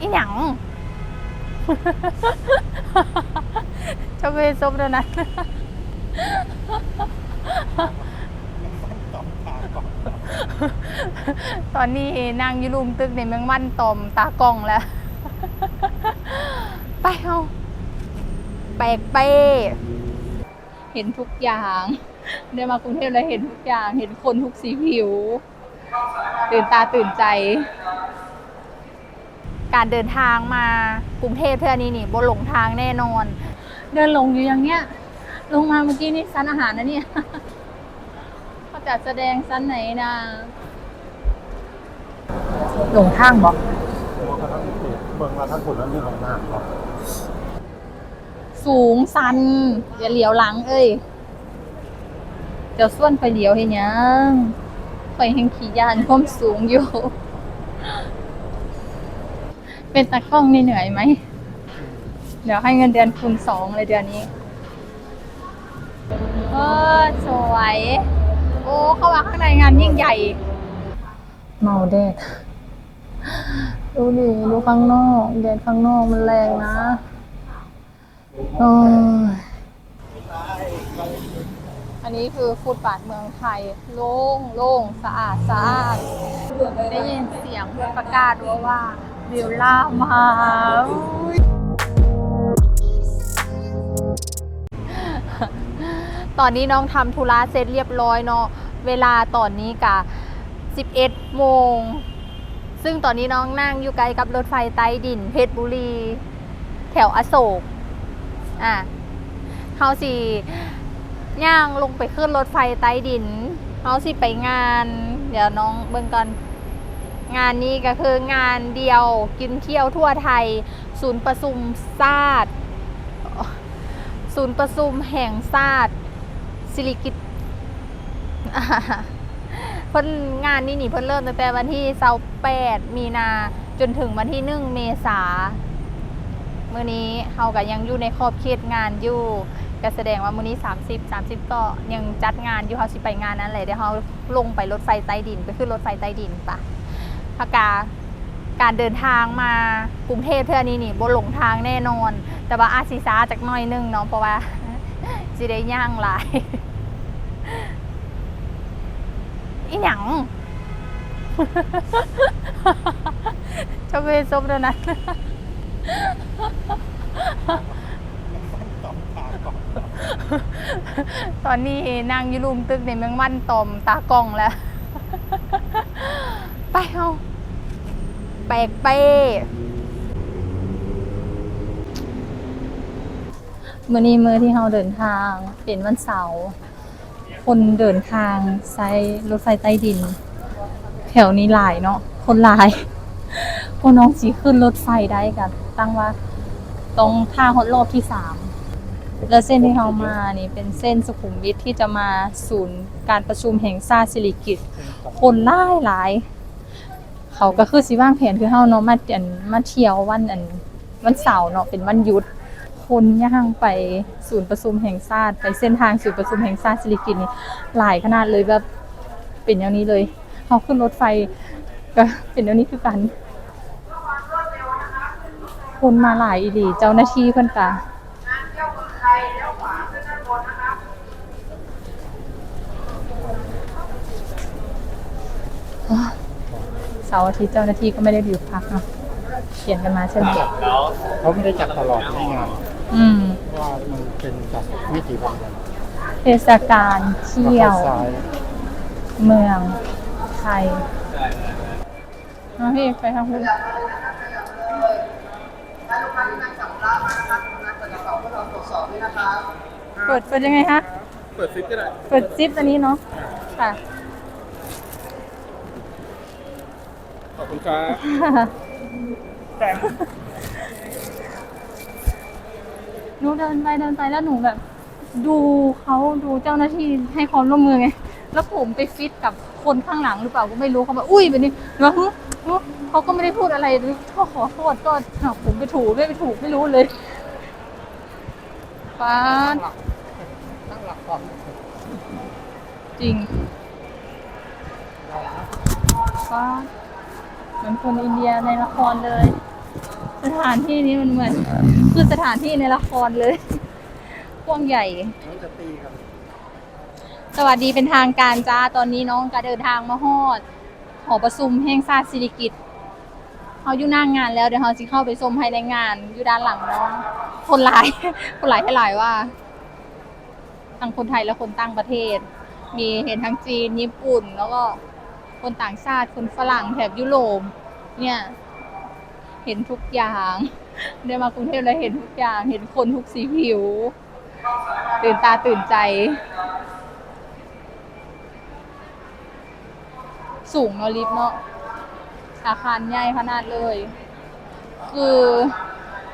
อีหยังจะไปซบแล้วนะตอนนี้นางยูรุมตึกในแมงมันตอมตากล้องแล้ว ไปเอาแปลกเป้เห็นทุกอย่าง ได้มากรุงเทพแล้วเห็นทุกอย่าง เห็นคนทุกสีผิว ตื่นตาตื่นใจ การเดินทางมากรุงเทพเพื่อนี้นี่บนหลงทางแน่นอน เดินหลงอยู่อย่างเนี้ย ลงมาเมื่อกี้นี่ซันอาหารนะเนี่ยเขาจัดแสดงซันไหนนะหลงทางบอกเบิ่งมาทั้งคนแล้วนี่ของหน้าครับสูงสันอย่าเหลียวหลังเอ้ยเดี๋ยวส่วนไปเหลียวเห็นยังไปแห่งขี่ยานความสูงอยู่ เป็นตากล้องนี่เหนื่อยไหม เดี๋ยวให้เงินเดือนคูณสองเลยเดือนนี้เออสวย โอ้เข้ามาข้างในงานยิ่งใหญ่ เมาแดดดูดิดูข้างนอกแดดข้างนอกมันแรงนะโอ้ยอันนี้คือฟุตบาทเมืองไทย โล่งโล่งสะอาดสะอาดได้ยินเสียงประกาศว่าว่า วิลล่ามาตอนนี้น้องทำธุระเสร็จเรียบร้อยเนาะเวลาตอนนี้กะ11โมง ซึ่งตอนนี้น้องนั่งอยู่ไกลกับรถไฟใต้ดินเพชรบุรี แถวอโศก อะเขาสิย่างลงไปขึ้นรถไฟใต้ดินเขาสิไปงาน เดี๋ยวน้องเบิ่งก่อน งานนี้ก็คืองานเดียวกินเที่ยวทั่วไทย ศูนย์ประชุมศาสตร์ศูนย์ประชุมแห่งศาสตร์สิริกิตเพิ่นงานนี้นี่เพิ่นเริ่มตั้งแต่วันที่28มีนาจนถึงวันที่1เมษาเมื้อนี้เฮาก็ยังอยู่ในขอบเขตงานอยู่ก็แสดงว่ามื้อนี้ 30 30 ก็ยังจัดงานอยู่เฮาสิไปงานนั้นเลยเดี๋ยวเฮาลงไปรถไฟใต้ดิน ไปขึ้นรถไฟใต้ดินปะ พากาการเดินทางมากรุงเทพเพื่อนี้นี่บ่หลงทางแน่นอน แต่ว่าอาจสิช้าจักน่อยหนึงเนาะเพราะว่าสิได้ย่างหลายอีหยังจะไปซบแล้วนะตอนนี้นางยูรุมตึกในแมงมั่นตอมตากล้องแล้ว ไปเอา ปลกเป้มื่อนี้มือที่เราเดินทางเป็นวันเสาร์คนเดินทางใช้รถไฟใต้ดิน แถวนี้หลายเนาะคนหลายพวกน้องสีขึ้นรถไฟได้กันตั้งว่าตรงท่าฮอตรอบที่สามแล้วเส้นที่เรามานี่เป็นเส้นสุขุมวิทที่จะมาศูนย์การประชุมแห่งชาติสิริกิติ์คนหลายหลาย เขาก็คือสิว่างแผนคือเฮาเนาะมาเดียนมาเที่ยววันอันวันเสาร์เนาะเป็นวันหยุด คนย่างไปศูนย์ประชุมแห่งชาติไปเส้นทางศูนย์ประชุมแห่งชาติสิริกิติ์นี่หลายขนาดเลยแบบเป็นอย่างนี้เลยเขาขึ้นรถไฟก็เป็นอย่างนี้คือกัน คนมาหลายอีดีเจ้าหน้าที่เพิ่นกะ เสาร์อาทิตย์เจ้าหน้าที่ก็ไม่ได้หยุดพักเนาะเขียนกันมาใช่ไหมเขาไม่ได้จัดตลอดในงานอืมเพราะว่ามันเป็นจัดไม่กี่วันกันเทศกาลเที่ยวซ้ายเมืองไทยเอาพี่ไปทางคุณเปิดเปิดยังไงคะ เปิดซิปก็ได้ เปิดซิปอันนี้เนาะ ค่ะ ขอบคุณครับหนูเดินไปเดินไปแล้วหนูแบบ ดูเขาดูเจ้าหน้าที่ให้ความร่วมมือไง แล้วผมไปฟิตกับคนข้างหลังหรือเปล่าก็ไม่รู้เขาบอกอุ้ยแบบนี้แล้วหึหึเขาก็ไม่ได้พูดอะไรก็ขอโทษก็ผมไปถูไม่ไปถูไม่รู้เลยป้าตั้งหลักก่อนจริงป้า เหมือนคนอินเดียในละครเลย สถานที่นี้มันเหมือน คือสถานที่ในละครเลยกว้างใหญ่น้องจะตีครับสวัสดีเป็นทางการจ้าตอนนี้น้องก็เดินทางมาฮอดหอประชุมแห่งชาติศิริกิตเขาอยู่หน้างงานแล้วเดี๋ยวเขาจะเข้าไปชมภายในงานอยู่ด้านหลังน้อง คนหลาย คนหลายให้หลายว่าทั้งคนไทยและคนต่างประเทศ มีเห็นทั้งจีนญี่ปุ่นแล้วก็ คนต่างชาติคนฝรั่งแถบยุโรปเนี่ย เห็นทุกอย่างได้มากรุงเทพแล้วเห็นทุกอย่าง เห็นคนทุกสีผิว ตื่นตาตื่นใจ สูงเนาะลิฟต์เนาะอาคารใหญ่ขนาดเลย คือ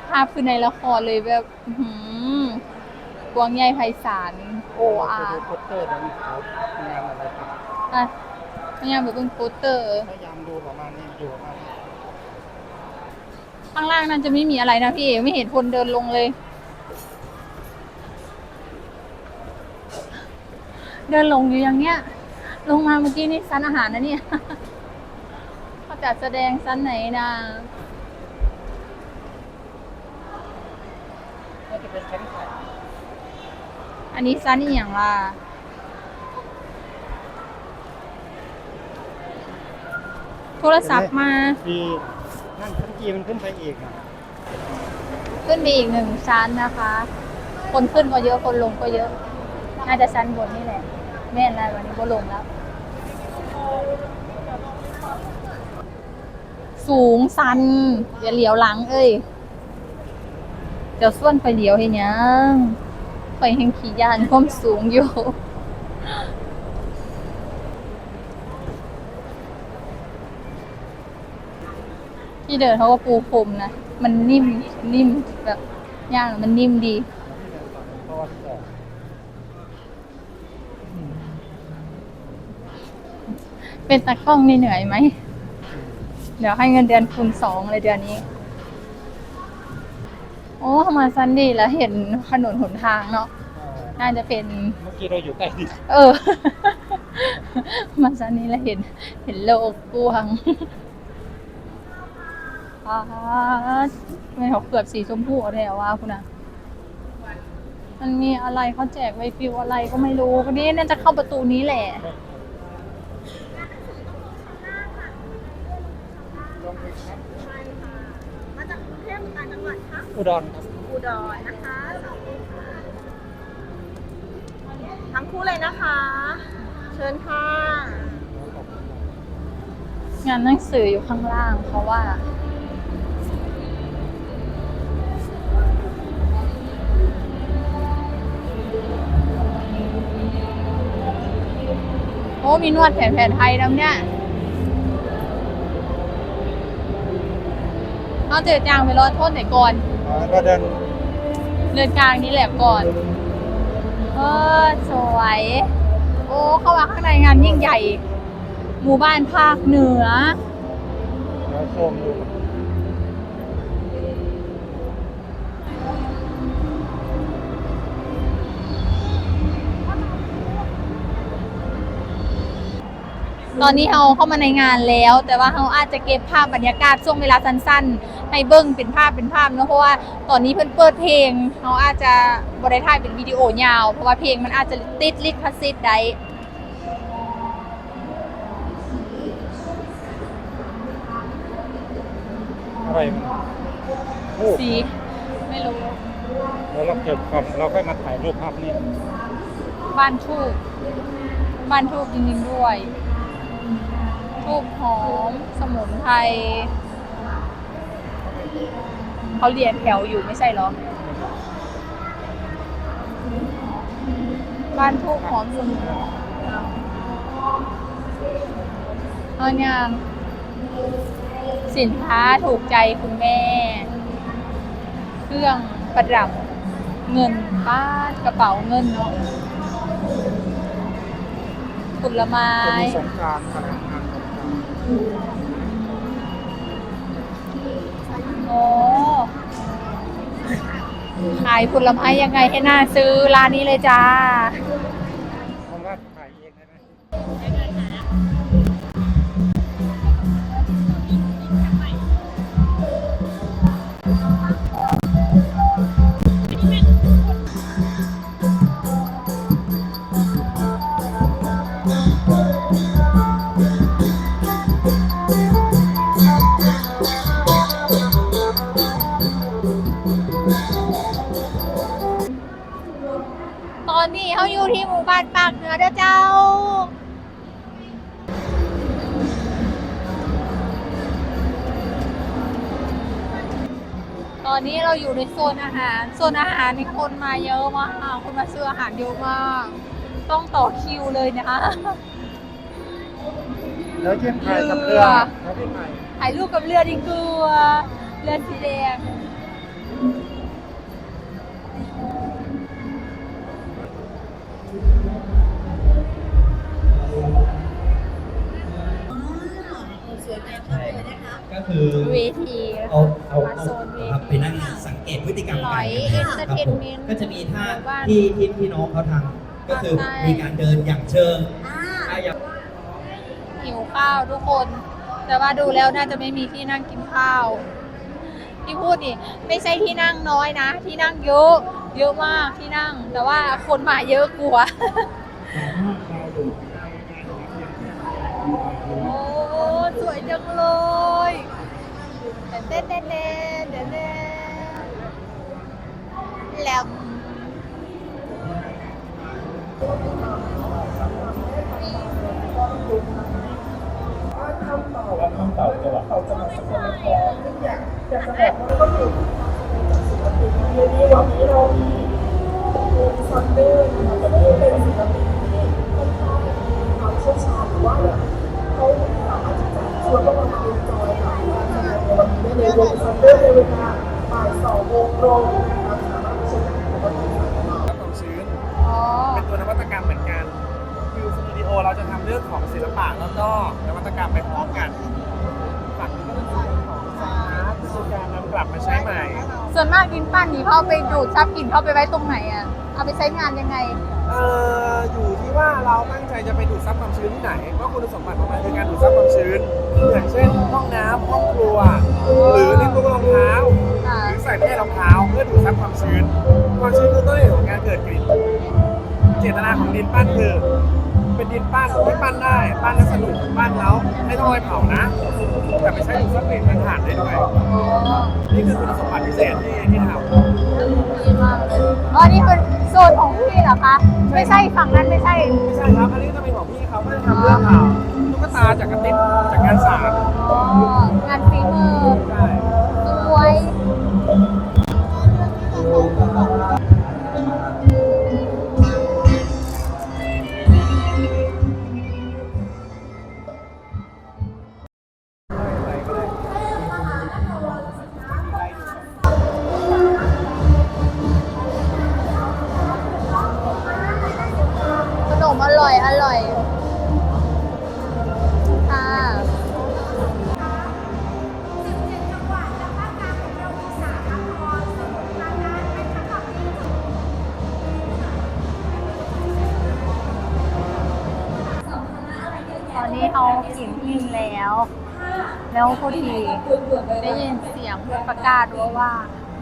ภาพคือในละครเลยแบบอื้อหือกวางใหญ่ไพศาลโออาโปสเตอร์ พยายามแบบเป็นโปสเตอร์ พยายามดูประมาณนี้อยู่ประมาณนี้ข้างล่างนั้นจะไม่มีอะไรนะพี่ไม่เห็นคนเดินลงเลย เดินลงอยู่อย่างเนี้ย ลงมาเมื่อกี้นี่ชั้นอาหารนะเนี่ยเขาจัดแสดงชั้นไหนนะน่าจะเป็นชั้นขายอันนี้ชั้นอีหยังล่ะ โทรศัพท์มาดีนั่นชั้นจีมันขึ้นไปอีกนะขึ้นไปอีกหนึ่งชั้นนะคะ คนขึ้นก็เยอะคนลงก็เยอะ น่าจะชั้นบนนี่แหละแม่นอะไรวันนี้ก็ลงแล้ว สูงสันอย่าเหลียวหลังเอ้ยเดี๋ยวส่วนไปเหลียวเห็นยังไปแห่งขี่ยานความสูงอยู่ ที่เดินเขาก็ปูพรมนะ มันนิ่มนิ่มแบบย่างแล้วมันนิ่มดีเพราะว่าแต่เป็นตากล้องนี่เหนื่อยไหม เดี๋ยวให้เงินเดือนคูณสองเลยเดือนนี้ โอ้มาซันดีแล้วเห็นถนนหนทางเนาะ น่าจะเป็น เมื่อกี้เราอยู่ใต้ดินเออ มาซันนี้แล้วเห็น เห็นโลกกว้าง อ่าไม่เขาเกือบสีชมพูเอาแล้วว่าคุณนะมันมีอะไรเขาแจกไวฟิวอะไรก็ไม่รู้วันนี้น่าจะเข้าประตูนี้แหละมาจากกรุงเทพหรือต่างจังหวัดคะอุดรครับอุดรนะคะทั้งคู่เลยนะคะ เชิญค่ะ งานหนังสืออยู่ข้างล่างเพราะว่า อ้มีนวดแผนแผนไทยแล้วเนี่ยเอาเจอจางไปรอดโทษไหนก่อนอ๋อก็เดินเดินกลางนี้แหละก่อนเออสวย โอ้เข้ามาข้างในงานยิ่งใหญ่ หมู่บ้านภาคเหนือแล้วชมดู ตอนนี้เราเข้ามาในงานแล้ว แต่ว่าเราอาจจะเก็บภาพบรรยากาศช่วงเวลาสั้นๆ ให้เบิ้งเป็นภาพเป็นภาพเนอะเพราะว่าตอนนี้เพิ่นเปิดเพลงเราอาจจะบริถ่ายเป็นวิดีโอยาว เพราะว่าเพลงมันอาจจะติดลิขสิทธิ์ได้อะไรมันโอ้สีไม่รู้แล้วเราเก็บก่อนเราค่อยมาถ่ายรูปภาพนี่บ้านทูบบ้านทูบจริงๆด้วย ทูบหอม สมุนไพรเขาเรียนแถวอยู่ไม่ใช่เหรอ บ้านทูบหอมสมุนเอาเนี่ยสินค้าถูกใจคุณแม่ เครื่องประดับเงินป้านกระเป๋าเงินเนาะผลไม้ มีสงกรารพลังงานสงกราร โอ้ขายผลไม้ยังไงให้น่าซื้อร้านนี้เลยจ้า บ้านปากเหนือเด้อเจ้า ตอนนี้เราอยู่ในโซนอาหาร โซนอาหารนี่คนมาเยอะมากคนมาซื้ออาหารเยอะมาก ต้องต่อคิวเลยนะคะเนื้อจิ้มไข่กับเกลือเนื้อจิ้มไข่ถ่ายรูปกับเรือดีกว่าเรือสีแดง คือ เวทีเอาเอามาเอาโซนเวครับไปที นั่งสังเกตพฤติกรรมหลกาอรยเดินทางครับผม entertainment ก็จะมีท่าบ้านที่ที่ที่น้องเขาทำก็คือใช่มีการเดินอย่างเชิงอะอย่าง หิวข้าวทุกคน แต่ว่าดูแล้วน่าจะไม่มีที่นั่งกินข้าวที่พูดนี่ไม่ใช่ที่นั่งน้อยนะ ที่นั่งเยอะเยอะมากที่นั่ง แต่ว่าคนมาเยอะกลัวาโอ้สวยจังเลย เต้นเต้นเต้นเต้นเต้นแหลมวันนี้เรามีซอนเดอร์นะคะจะไม่เป็นศิลปินที่ค่อนข้างความเชี่ยวชาญหรือว่าแบบเขาสามารถที่จะชวนพวกเรา ในวันนี้ได้ในวงซอนเดอร์ในเวลาบ่ายสองโมงตรงนะคะสามารถไปชมได้ของวันนี้ค่ะความชื้น อ๋อ เป็นตัวนวัตกรรมเหมือนกัน คือสตูดิโอเราจะทำเรื่องของศิลปะแล้วก็นวัตกรรมไปพร้อมกันฝั่งนี้ก็เป็นส่วนของสาคือการนำกลับมาใช้ใหม่ ส่วนมากดินปั้นนี่เขาเอาไปดูดซับกลิ่นเขาไปไว้ตรงไหนอะ เอาไปใช้งานยังไง เอ่ออยู่ที่ว่าเราตั้งใจจะไปดูดซับความชื้นที่ไหนว่าคุณสมบัติของมันคือการดูดซับความชื้นอย่างเช่นห้องน้ำห้องครัว หรือในตู้รองเท้าค่ะหรือใส่แค่รองเท้าเพื่อดูดซับความชื้น ความชื้นคือต้นเหตุของการเกิดกลิ่นเจตนาของดินปั้นคือเป็นดินปั้นที่ปั้นได้ปั้นแล้วสนุกปั้นแล้วไม่ต้องไปเผานะแต่ไปใช้ดูดซับกลิ่นมันถ่านได้ด้วยนี่คือคุณสมบัติพิเศษที่ที่ทำดีมากเลยอ๋อนี่เป็นโซนของพี่เหรอคะ ไม่ใช่ฝั่งนั้นไม่ใช่ไม่ใช่ครับอันนี้จะเป็นของพี่เขาก็จะทำเรื่องข่าวตุ๊กตาจากกระติบจากงานสารอ๋อ งานฝีมือ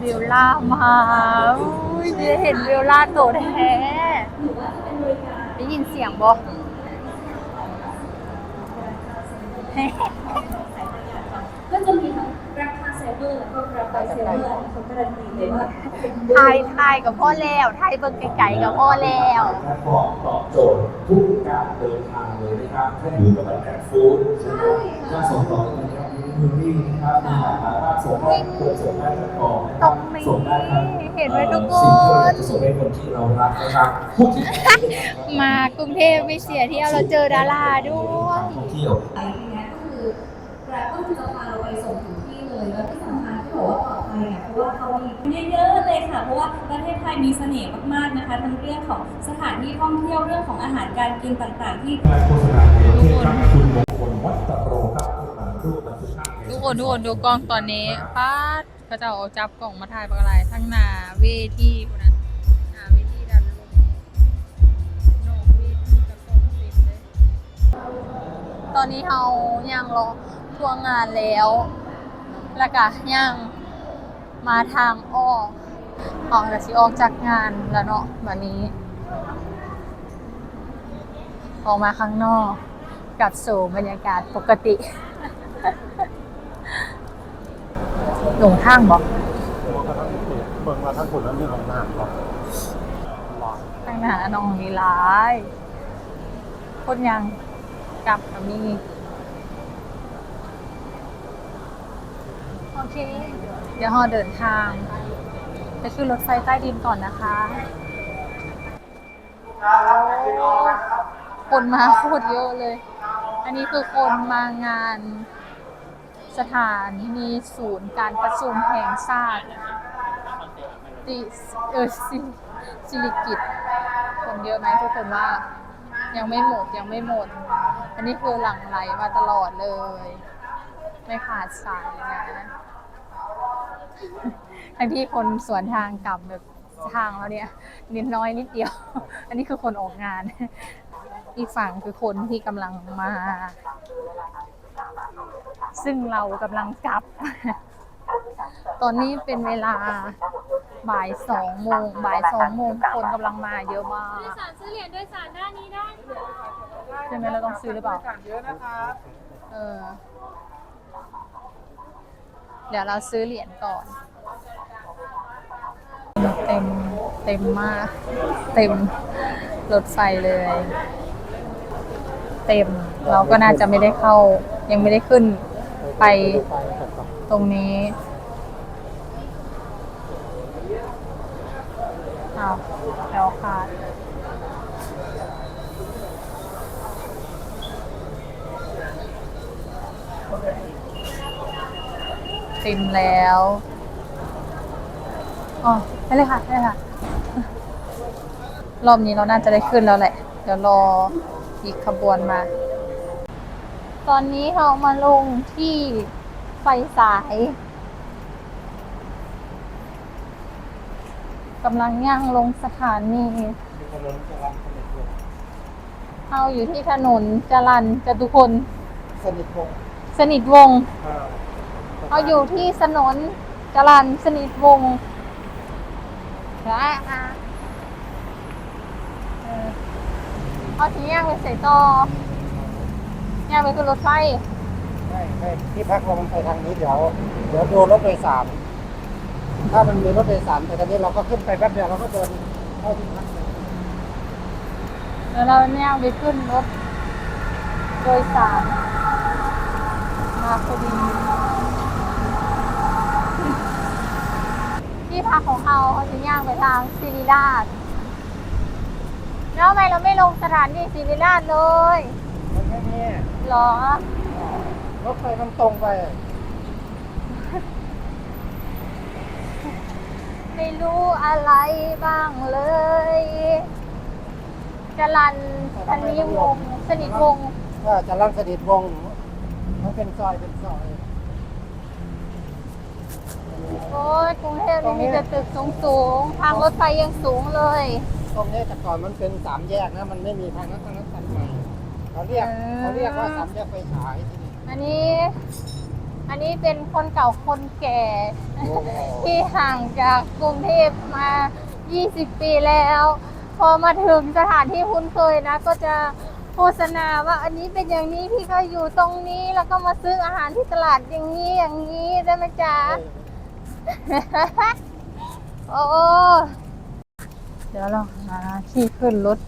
วิลล่ามาอุ้ยได้เห็นวิลล่าโตแท้ได้ยินเสียงบ่ก็จะมีทั้งราคาเซเวอร์แล้วก็ราคาเซเวอร์เขาการันตีเลยว่าทายทายกับพ่อแล้วทายเบิ่งไก่กับพ่อแล้วแพลตฟอร์มตอบโจทย์ทุกการเดินทางเลยนะครับถ้าอยู่กับบรรยากาศฟู้ดการส่งต่อนะครับมีมูรี่นะครับมีหลากหลายภาคส่งได้ควรส่งได้ทั้งกองตรงนี้ส่งได้ทั้งเห็นไหมทุกคสิ่งที่เรานจะส่งให้คนที่เรารักนะครับพูดถึงการเดินทางมากรุงเทพไม่เสียเที่ยวเราเจอดาราด้วยท่องเที่ยวอะไรอย่างเงี้ยก็คือแกร็บก็คือจะพาเราไปส่งถึงที่เลยแล้วที่สำคัญที่บอกว่าปลอดภัยเนี่ยเพราะว่าเขามีเยอะๆเลยค่ะเพราะว่าประเทศไทยมีเสน่ห์มากๆนะคะทั้งเรื่องของสถานที่ท่องเที่ยวเรื่องของอาหารการกินต่างๆ ที่การโฆษณาในประเทศครับคุณ คนทุกคนดูกล้องตอนนี้พาดก็จะเอาจับกล่องมาถ่ายปากอะไร ทั้งหนาเวทีพวกนั้นหนาเวทีดันลงโนกเวทีกับกล่องเต็มเลย ตอนนี้เรายังรอทัวร์งานแล้ว แล้วก็ยังมาทางออกออกจากสิออกจากงานแล้วเนาะวันนี้ ออกมาข้างนอกกลับสู่บรรยากาศปกติ หลงทางบอกเบิ่งมาทั้งฝุ่นแล้วมีของน้ำครับข้างางหน้าน้องนี่หลายคนยังกลับกับมีโอเค เดี๋ยวเราเดินทางไปขึ้นรถไฟใต้ดินก่อนนะคะคนมาโคตรเยอะเลย อันนี้คือคนมางาน สถานมีศูนย์การประชุมแห่งชาติติเออสิสิริกิตคนเยอะไหมทุกคนว่ายังไม่หมดยังไม่หมด อันนี้คือหลั่งไหลมาตลอดเลย ไม่ขาดสายนะทั้งที่คนสวนทางกลับแบบทางเราเนี่ยนิดน้อยนิดเดียว อันนี้คือคนออกงาน อีกฝั่งคือคนที่กำลังมา ซึ่งเรากำลังกลับ ตอนนี้เป็นเวลาบ่ายสองโมงบ่ายสองโมงคนกำลังมาเยอะมากสารซื้อเหรียญด้วยสารด้านนี้ได้ใช่ไหมเราต้องซื้อหรือเปล่าเยอะนะครับเออเดี๋ยวเราซื้อเหรียญก่อน เต็มเต็มมาก เต็มรถไฟเลย เต็มเราก็น่าจะไม่ได้เข้ายังไม่ได้ขึ้น ไปตรงนี้เอาแล้วขาดเต็มแล้วอ๋อได้เลยค่ะได้เลยค่ะ รอบนี้เราน่าจะได้ขึ้นแล้วแหละ เดี๋ยวรออีกขบวนมา ตอนนี้เรามาลงที่ไฟสายกำลังย่างลงสถานีเราอยู่ที่ถนนจรันจตุพลสนิทวงสนิทวงศ์เราอยู่ที่ถนนจรันสนิทวงศ์และอะเออเอาทีย่างไปใส่ต่อ ย่างไปขึ้นรถไฟไม่ไม่ที่พักเรามันไปทางนี้เดี๋ยวเดี๋ยวดูรถโดยสารถ้ามันมีรถโดยสารแต่ตอนนี้เราก็ขึ้นไปแป๊บเดียวเราก็เดินเข้าที่พักเลยแล้วเราย่างไปขึ้นรถโดยสารมาพอดีที่พักของเราเขาจะย่างไปทางศิริราชแล้วทำไมเราไม่ลงสถานีศิริราชเลยมันแค่นี้ หรอ รถไฟมันตรงไปไม่รู้อะไรบ้างเลยจรันสนิวงศ์สนิทวงศ์ก็จะรังสนิทวงศ์มันเป็นซอยเป็นซอย โอ้ยกรุงเทพนี่มีแต่ตึกสูงสูงๆทางรถไฟยังสูงเลย ตรงนี้แต่ก่อนมันเป็นสามแยกนะ มันไม่มีทางนั้นทางนั้นตัดใหม่ เขาเรียกเออเขาเรียกว่าสามแยกไฟฉายที่นี่อันนี้ อันนี้เป็นคนเก่าคนแก่ โอ้โหที่ห่างจากกรุงเทพมา 20 ปีแล้ว พอมาถึงสถานที่คุ้นเคยนะ ก็จะโฆษณาว่าอันนี้เป็นอย่างนี้พี่ก็อยู่ตรงนี้แล้วก็มาซื้ออาหารที่ตลาดอย่างนี้อย่างนี้ได้ไหมจ๊ะ โอ้เดี๋ยวเราหาที่ขึ้นรถ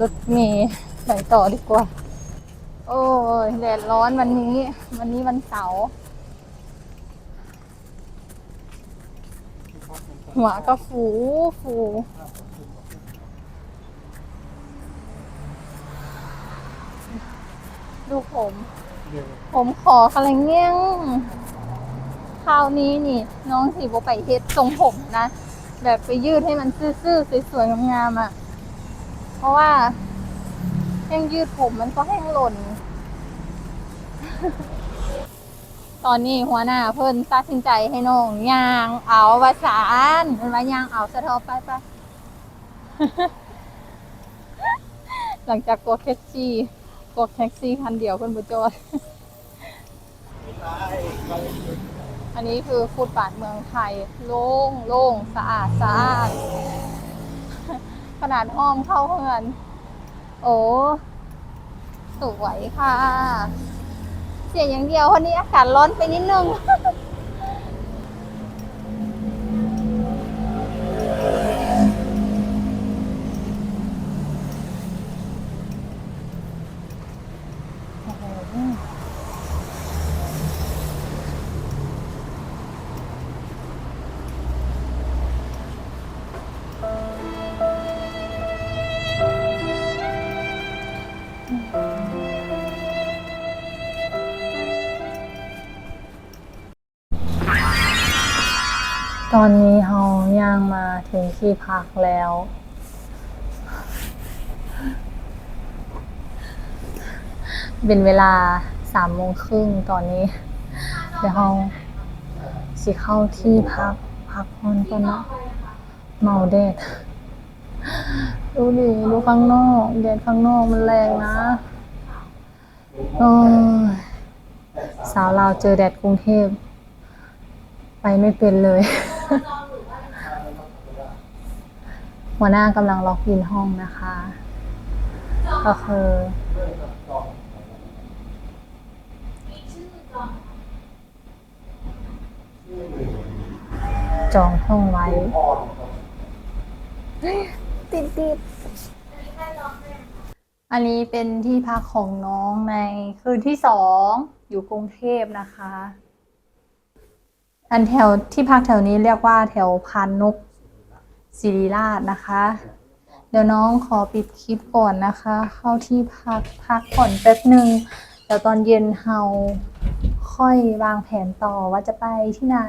รถเมล์ ไปต่อดีกว่า โอ้ยแดดร้อนวันนี้ วันนี้วันเสาร์หัวก็ฟูฟูดูผม ผมขออะไรเงี้ยงคราวนี้นี่ น้องสีโบไปเฮ็ดทรงผมนะ แบบไปยืดให้มันซื่อๆสวยๆงามๆอะ เพราะว่า แห้งยืดผมมันก็แห้งหล่น ตอนนี้หัวหน้าเพิ่นตัดสินใจให้น้องยางเอาวาสานมันว่ายางเอาสะทอไปไปหลังจากกดแท็กซี่กดแท็กซี่คันเดียวเพิ่นบ่จอดอันนี้คือฟุตบาทเมืองไทย โล่งโล่งสะอาดสะอาดขนาดห้อมเข้าเฮือน โอ้สวยค่ะ เสียอย่างเดียววันนี้อากาศร้อนไปนิดนึง ตอนนี้เฮาย่างมาถึงที่พักแล้ว เป็นเวลาสามโมงครึ่งตอนนี้ เดี๋ยวเราสิเข้าที่พัก พักผ่อนก่อนเนาะเมาแดดดูดิดูข้างนอกแดดข้างนอกมันแรงนะโอ้สาวเราเจอแดดกรุงเทพไปไม่เป็นเลย หัวหน้ากำลังล็อกอินห้องนะคะ ก็คือจองห้องไว้ ติดติดอันนี้เป็นที่พักของน้องในคืนที่สองอยู่กรุงเทพนะคะ อันแถวที่พักแถวนี้เรียกว่าแถวพานนก ศิริราชนะคะ เดี๋ยวน้องขอปิดคลิปก่อนนะคะ เข้าที่พักพักก่อนแป๊บหนึ่งเดี๋ยวตอนเย็นเฮาค่อยวางแผนต่อว่าจะไปที่ไหน